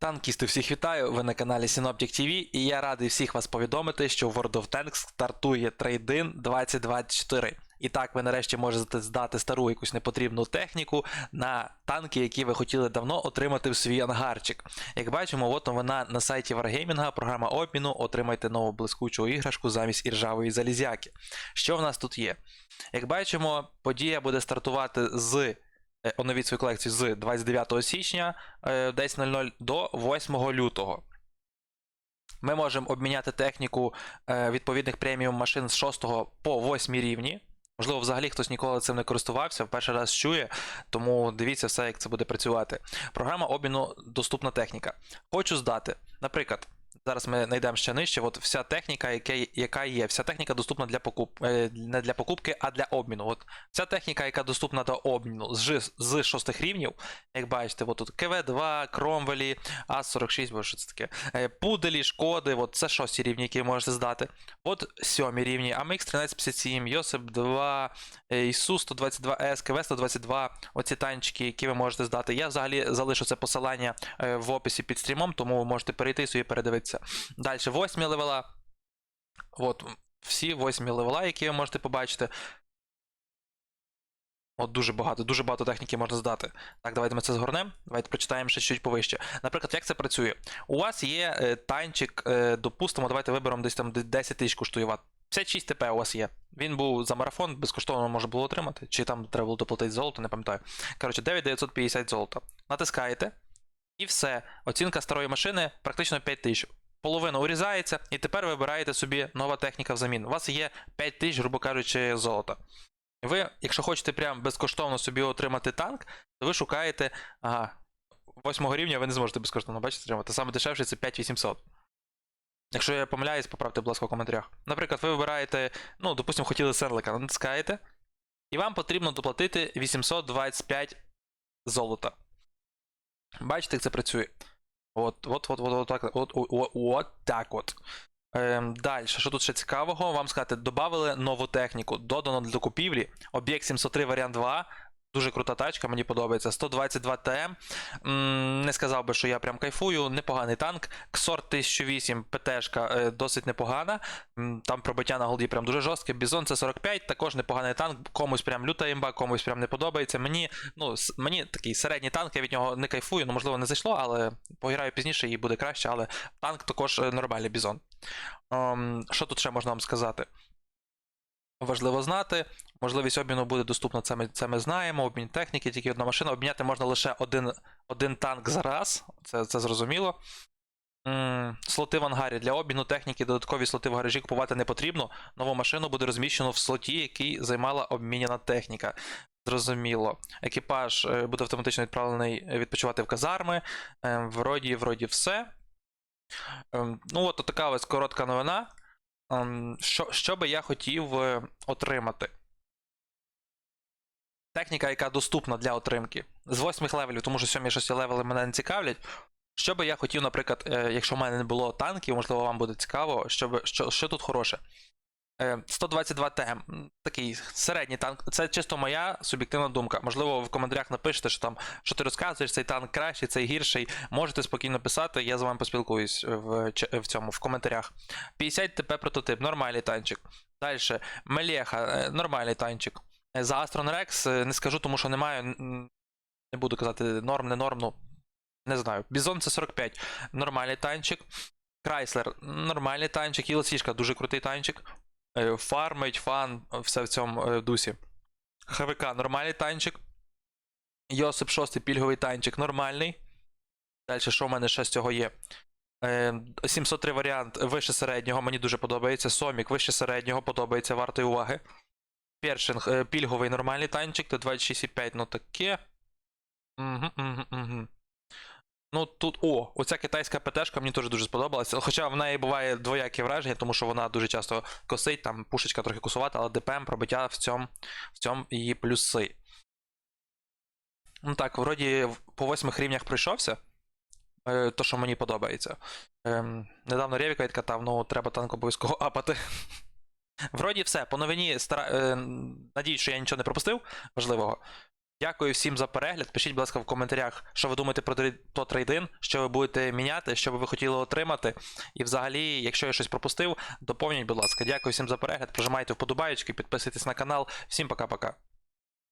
Танкісти, всіх вітаю! Ви на каналі Synoptic TV і я радий всіх вас повідомити, що в World of Tanks стартує трейдин 2024. І так, ви нарешті можете здати стару якусь непотрібну техніку на танки, які ви хотіли давно отримати в свій ангарчик. Як бачимо, от вона на сайті Wargaming, програма обміну, отримайте нову блискучу іграшку замість іржавої залізяки. Що в нас тут є? Як бачимо, подія буде стартувати з оновіть свою колекцію з 29 січня е, 10.00 до 8 лютого. Ми можемо обміняти техніку е, відповідних преміум машин з 6 по 8 рівні. Можливо, взагалі хтось ніколи цим не користувався, в перший раз чує, тому дивіться все, як це буде працювати. Програма обміну доступна техніка. Хочу здати. Наприклад, зараз ми знайдемо ще нижче. От вся техніка, яка, є, вся техніка доступна для покуп... е, не для покупки, а для обміну. От вся техніка, яка доступна до обміну з, з шостих рівнів, як бачите, от тут КВ2, Кромвелі, АС-46, бо що це таке, е, Пуделі, Шкоди, от це шості рівні, які ви можете здати. От сьомі рівні, AMX 1357, Йосип 2, е, ісу 122С, КВ 122, оці танчики, які ви можете здати. Я взагалі залишу це посилання е, в описі під стрімом, тому ви можете перейти собі передивитися. Далі, восьмі левела. От, всі восьмі левела, які ви можете побачити. От дуже багато, дуже багато техніки можна здати. Так, давайте ми це згорнемо. Давайте прочитаємо ще чуть повище. Наприклад, як це працює? У вас є е, танчик, е, допустимо, давайте виберемо десь там 10 тисяч коштує ват. 56 ТП у вас є. Він був за марафон, безкоштовно можна було отримати. Чи там треба було доплатити золото, не пам'ятаю. Коротше, 9950 золота. Натискаєте. І все. Оцінка старої машини практично 5 тисяч. Половина урізається, і тепер вибираєте собі нова техніка взамін. У вас є 5 тисяч, грубо кажучи, золота. Ви, якщо хочете прям безкоштовно собі отримати танк, то ви шукаєте. Ага, 8 рівня ви не зможете безкоштовно бачите, отримати. Саме дешевше це 5800. Якщо я помиляюсь, поправте, будь ласка, в коментарях. Наприклад, ви вибираєте, ну, допустимо, хотіли серлика, натискаєте, і вам потрібно доплатити 825 золота. Бачите, як це працює? От, от, от, от, от так, от, от, от, так от. Ем, далі, що тут ще цікавого? Вам сказати, додали нову техніку, додано для купівлі. Об'єкт 703 варіант 2. Дуже крута тачка, мені подобається. 122 ТМ. Не сказав би, що я прям кайфую. Непоганий танк. Ксор 1008 ПТшка е, досить непогана. Там пробиття на голді прям дуже жорстке. Бізон це 45, також непоганий танк. Комусь прям люта імба, комусь прям не подобається. Мені, ну, мені такий середній танк, я від нього не кайфую. Ну, можливо, не зайшло, але пограю пізніше і буде краще. Але танк також е, нормальний бізон. Ем, Що тут ще можна вам сказати? Важливо знати. Можливість обміну буде доступна, це ми, це ми знаємо. Обмін техніки, тільки одна машина. Обміняти можна лише один, один танк за раз. Це, це зрозуміло. М, Слоти в ангарі для обміну техніки, додаткові слоти в гаражі купувати не потрібно. Нову машину буде розміщено в слоті, який займала обміняна техніка. Зрозуміло. Екіпаж е, буде автоматично відправлений е, відпочивати в казарми. Е, Вроді, вроді все. Ем, Ну, от така ось коротка новина. Ем, Що, що би я хотів е, отримати? Техніка, яка доступна для отримки. З 8 левелів, тому що 7 6 левели мене не цікавлять. Що би я хотів, наприклад, е, якщо в мене не було танків, можливо, вам буде цікаво, що, що, що тут хороше. Е, 122 ТМ, такий середній танк. Це чисто моя суб'єктивна думка. Можливо, в коментарях напишете, що там, що ти розказуєш, цей танк кращий, цей гірший. Можете спокійно писати, я з вами поспілкуюсь в, в цьому в коментарях. 50 ТП прототип, нормальний танчик. Далі, Мелеха, е, нормальний танчик. За Astron Rex е, не скажу, тому що немає. Не буду казати норм, не норм, ну. Не знаю. Бізон це 45. Нормальний танчик. Крайслер нормальний танчик. Ілсішка дуже крутий танчик. Е, Фармить, фан, все в цьому е, дусі. ХВК нормальний танчик. Йосип 6 пільговий танчик нормальний. Далі, що в мене ще з цього є? Е, 703 варіант вище середнього, мені дуже подобається. Сомік вище середнього подобається, вартої уваги. Першинг е, пільговий нормальний танчик, то 26,5, ну таке. Угу, угу, угу. Ну тут, о, оця китайська ПТшка мені теж дуже сподобалася. Хоча в неї буває двоякі враження, тому що вона дуже часто косить, там пушечка трохи косувата, але ДПМ пробиття в цьому, в цьому її плюси. Ну так, вроді по восьмих рівнях пройшовся. Е, то, що мені подобається. Ем, недавно Ревіка відкатав, ну треба танк обов'язково апати. Вроді все, по новині стара... е, надіюсь, що я нічого не пропустив важливого. Дякую всім за перегляд. Пишіть, будь ласка, в коментарях, що ви думаєте про то трейдин, що ви будете міняти, що би ви хотіли отримати. І взагалі, якщо я щось пропустив, доповніть, будь ласка. Дякую всім за перегляд. Прожимайте вподобайочки, підписуйтесь на канал. Всім пока-пока.